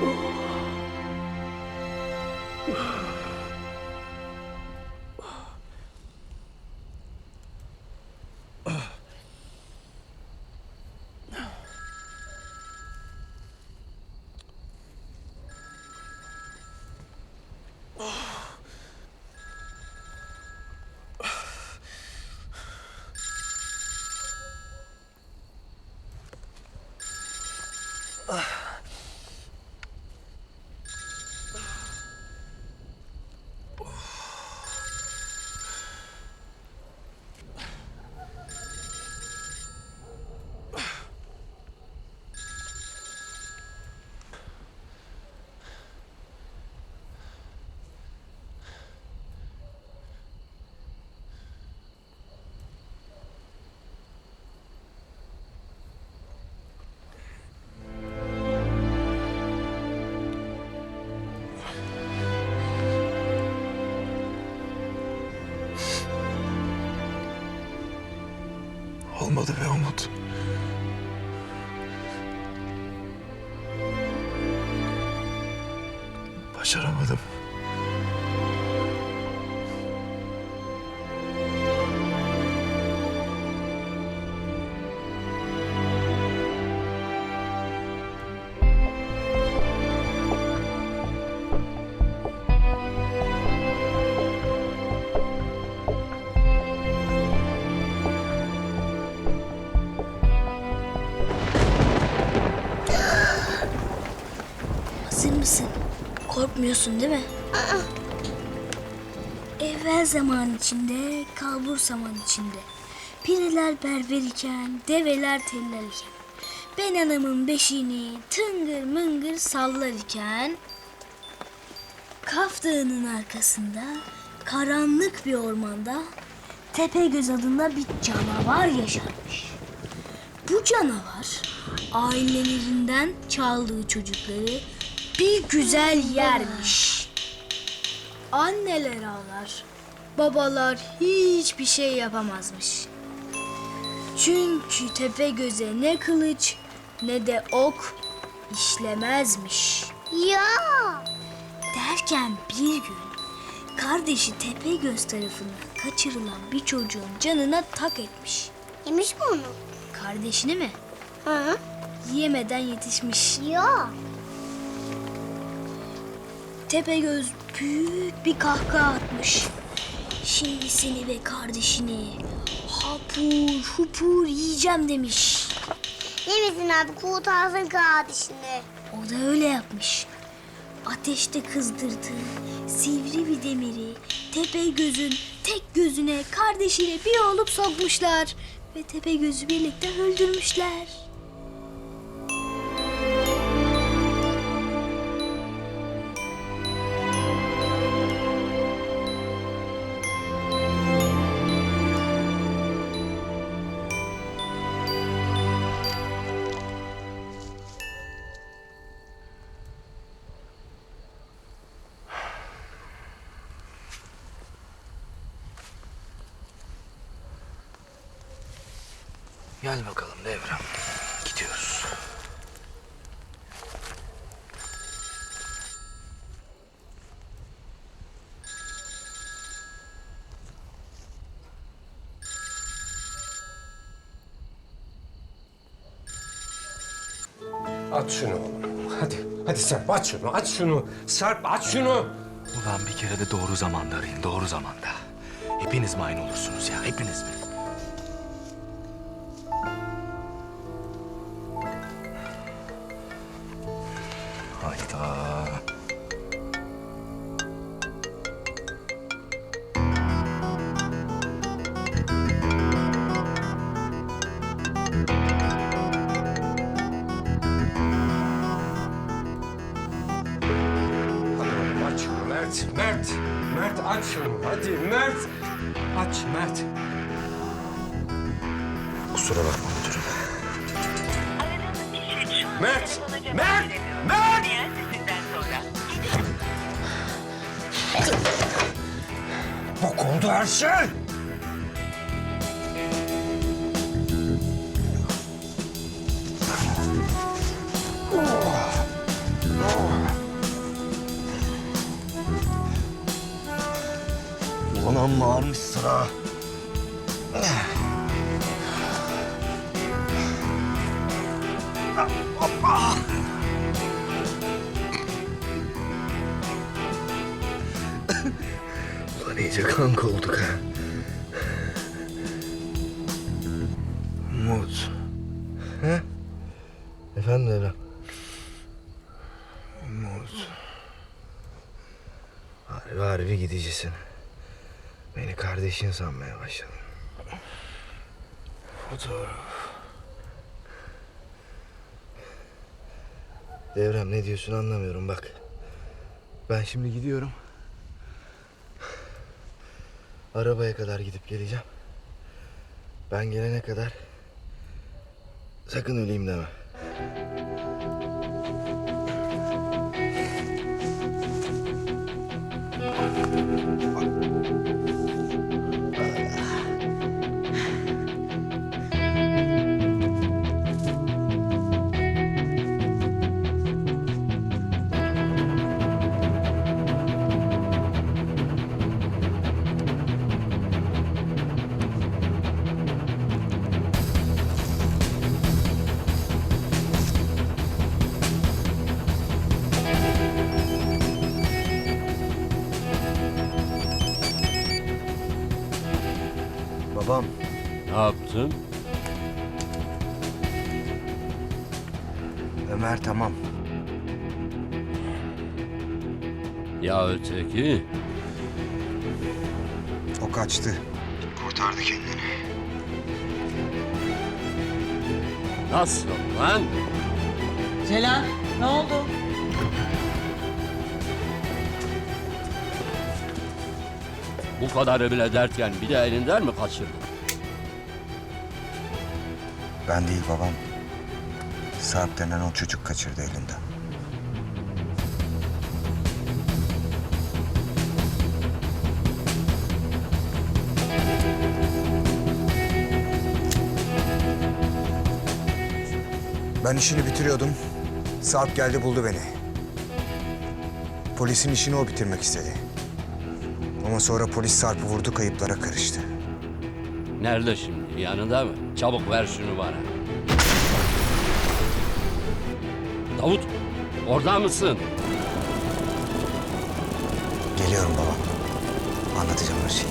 우와. 우와. Olmadı be Umut. Başaramadım. Hazır mısın? Korkmuyorsun değil mi? Evvel zaman içinde, kalbur zaman içinde. Pireler berber iken, develer teller iken. Ben anamın beşiğini tıngır mıngır sallar iken... Kaf Dağı'nın arkasında, karanlık bir ormanda... Tepegöz adında bir canavar yaşarmış. Bu canavar ailelerinden çaldığı çocukları bir güzel yermiş. Anneler ağlar, babalar hiçbir şey yapamazmış. Çünkü tepe göze ne kılıç ne de ok işlemezmiş. Ya Derken bir gün kardeşi Tepegöz tarafından kaçırılan bir çocuğun canına tak etmiş. yemiş mi onu? Kardeşini mi? Hı? Yiyemeden yetişmiş. Ya Tepegöz büyük bir kahkaha atmış. Şimdi seni ve kardeşini hapur hupur yiyeceğim demiş. yemesin abi kurtarsın kardeşini. O da öyle yapmış. Ateşte kızdırdığı sivri bir demiri Tepegöz'ün tek gözüne kardeşine bir olup sokmuşlar. Ve Tepegöz'ü birlikte öldürmüşler. Gel bakalım Devrem. Gidiyoruz. Aç şunu oğlum. Hadi, hadi Sarp aç şunu, aç şunu. Sarp aç şunu. Ulan bir kere de doğru zamanda arayın, doğru zamanda. Hepiniz mi aynı olursunuz ya, hepiniz mi? Mert, Mert. Mert aç şunu, hadi Mert. Aç Mert. Kusura bakma müdürüm. Mert, Mert, Mert. Bok oldu her şey. Amma ağırmışsın ha. Ulan iyice kanka olduk ha. Umut. He? Efendim Evren? Umut. Harbi harbi gidicisin. Beni kardeşin sanmaya başladın. Fotoğraf. Devrem ne diyorsun anlamıyorum bak. Ben şimdi gidiyorum. Arabaya kadar gidip geleceğim. Ben gelene kadar sakın öleyim deme. Babam Ne yaptın? Ömer tamam. Ya öteki? O kaçtı. Kurtardı kendini. Nasıl lan? Celal ne oldu? Bu kadarı bile derken bir de elinden mi kaçırdın? Ben değil babam. Sarp denen o çocuk kaçırdı elinden. Ben işini bitiriyordum. Sarp geldi buldu beni. Polisin işini o bitirmek istedi. Ama sonra polis Sarp'ı vurdu kayıplara karıştı. Nerede şimdi? Yanında mı? Çabuk ver şunu bana. Davut, orada mısın? Geliyorum babam. Anlatacağım her şeyi.